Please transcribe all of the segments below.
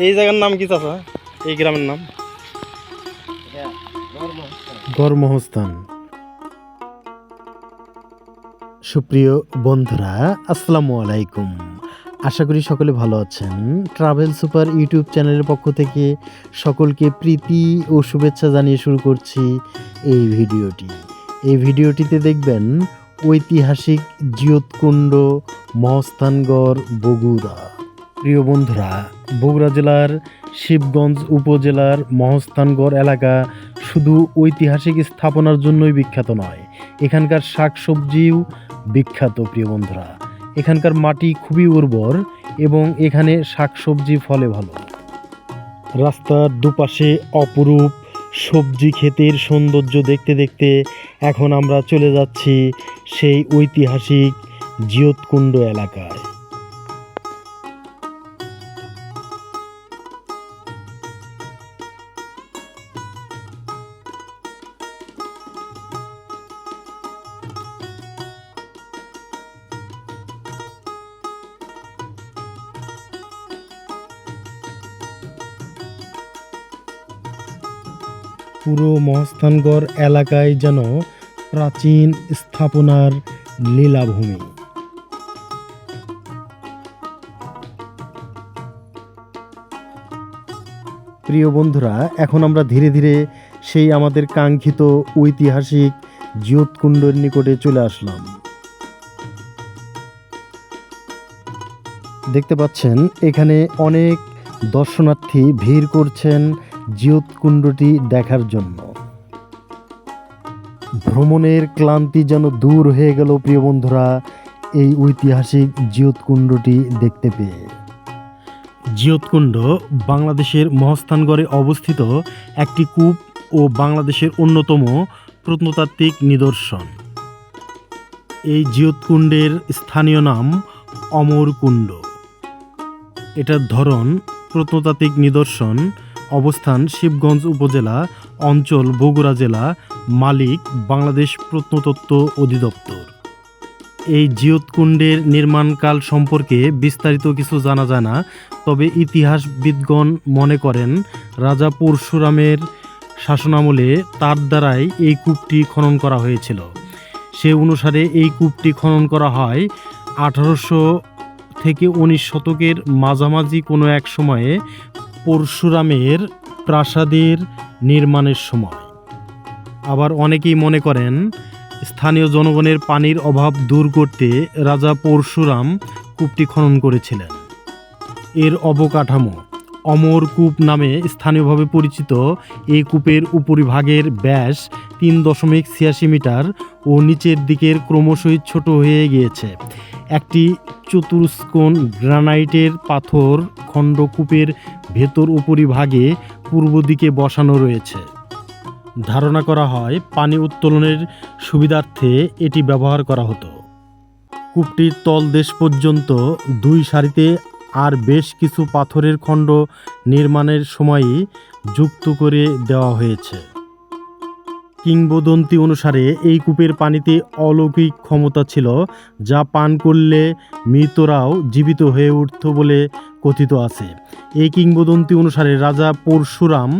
এই জায়গার নাম কি চাচা? এই গ্রামের নাম? গড়মহস্থান সুপ্রিয় বন্ধুরা, আসসালামু আলাইকুম। আশা করি সকলে ভালো আছেন। ট্রাভেল সুপার ইউটিউব চ্যানেলের পক্ষ থেকে সকলকে প্রীতি ও শুভেচ্ছা জানিয়ে শুরু করছি এই ভিডিওটি। এই ভিডিওটিতে দেখবেন ঐতিহাসিক জিয়তকুণ্ড মহস্থানগড় বগুড়া। প্রিয় বন্ধুরা, বগুড়া জেলার শিবগঞ্জ উপজেলার মহস্থানগড় এলাকা শুধু ঐতিহাসিক স্থাপনার জন্যই বিখ্যাত নয়, এখানকার শাকসবজিও বিখ্যাত প্রিয় বন্ধুরা। এখানকার মাটি খুবই উর্বর এবং এখানে শাকসবজি ফলে ভালো। রাস্তার দুপাশে অপরূপ সবজি ক্ষেতের সৌন্দর্য দেখতে দেখতে এখন আমরা চলে যাচ্ছি সেই ঐতিহাসিক জিয়তকুণ্ড এলাকায়। পুরো মহস্থানগড় এলাকায় যেন প্রাচীন স্থাপনার লীলাভূমি। প্রিয় বন্ধুরা, এখন আমরা ধীরে ধীরে সেই আমাদের কাঙ্ক্ষিত ঐতিহাসিক জিয়তকুণ্ডের নিকটে চলে আসলাম। দেখতে পাচ্ছেন, এখানে অনেক দর্শনার্থী ভিড় করছেন জিয়তকুণ্ডটি দেখার জন্য। ভ্রমণের ক্লান্তি যেন দূর হয়ে গেল প্রিয় বন্ধুরা, এই ঐতিহাসিক জিয়তকুণ্ডটি দেখতে পেয়ে। জিয়তকুণ্ড বাংলাদেশের মহস্থানগড়ে অবস্থিত একটি কূপ ও বাংলাদেশের অন্যতম প্রত্নতাত্ত্বিক নিদর্শন। এই জিয়তকুণ্ডের স্থানীয় নাম অমরকুণ্ড। এটার ধরন প্রত্নতাত্ত্বিক নিদর্শন অবস্থান শিবগঞ্জ উপজেলা, অঞ্চল বগুড়া জেলা, মালিক, বাংলাদেশ প্রত্নতত্ত্ব অধিদপ্তর। এই জিয়তকুণ্ডের নির্মাণকাল সম্পর্কে বিস্তারিত কিছু জানা যায় না, তবে ইতিহাসবিদগণ মনে করেন রাজা পরশুরামের শাসনামলে তার দ্বারাই এই কূপটি খনন করা হয়েছিল। সে অনুসারে এই কূপটি খনন করা হয় আঠারোশো থেকে উনিশ শতকের মাঝামাঝি কোনো এক সময়ে পরশুরামের প্রাসাদের নির্মাণের সময়। আবার অনেকেই মনে করেন, স্থানীয় জনগণের পানির অভাব দূর করতে রাজা পরশুরাম কূপটি খনন করেছিলেন। এর অবকাঠামো অমর কূপ নামে স্থানীয়ভাবে পরিচিত। এই কূপের উপরিভাগের ব্যাস তিন দশমিক ছিয়াশি মিটার ও নিচের দিকের ক্রমশই ছোট হয়ে গিয়েছে। একটি চতুষ্কোণ গ্রানাইটের পাথর খণ্ড কূপের ভেতর উপরিভাগে পূর্ব দিকে বসানো রয়েছে। ধারণা করা হয় পানি উত্তোলনের সুবিধার্থে এটি ব্যবহার করা হতো। কূপটির তলদেশ পর্যন্ত দুই সারিতে আর বেশ কিছু পাথরের খণ্ড নির্মাণের সময়ই যুক্ত করে দেওয়া হয়েছে। কিংবদন্তি অনুসারে এই কূপের পানিতে অলৌকিক ক্ষমতা ছিল, যা পান করলে মৃতরাও জীবিত হয়ে উঠত বলে কথিত আছে। এই কিংবদন্তি অনুসারে রাজা পরশুরাম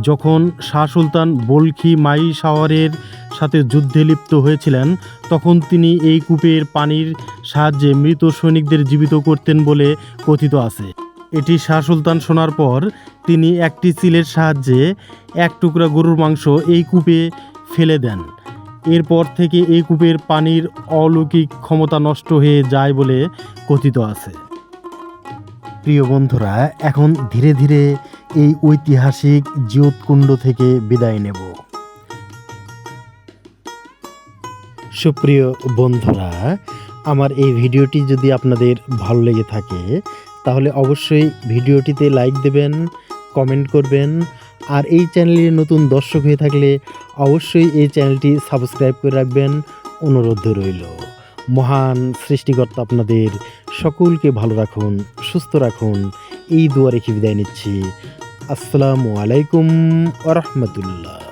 যখন শাহ সুলতান বলখি মাই শাওয়ারের সাথে যুদ্ধে লিপ্ত হয়েছিলেন, তখন তিনি এই কূপের পানির সাহায্যে মৃত সৈনিকদের জীবিত করতেন বলে কথিত আছে। এটি শাহ সুলতান শোনার পর তিনি একটি চিলের সাহায্যে এক টুকরা গরুর মাংস এই কূপে ফেলে দেন। এরপর থেকে এই কূপের পানির অলৌকিক ক্ষমতা নষ্ট হয়ে যায় বলে কথিত আছে। প্রিয় বন্ধুরা, এখন ধীরে ধীরে এই ঐতিহাসিক জিয়তকুণ্ড থেকে বিদায় নেব। সুপ্রিয় বন্ধুরা, আমার এই ভিডিওটি যদি আপনাদের ভালো লেগে থাকে তাহলে অবশ্যই ভিডিওটিতে লাইক দেবেন কমেন্ট করবেন, আর এই চ্যানেলের নতুন দর্শক হয়ে থাকলে অবশ্যই এই চ্যানেলটি সাবস্ক্রাইব করে রাখবেন। অনুরোধ রইল। মহান সৃষ্টিকর্তা আপনাদের সকলকে ভালো রাখুন, সুস্থ রাখুন। এই দুয়ারে কি বিদায় নিচ্ছি। আসসালামু আলাইকুম আ রহমতুল্লাহ।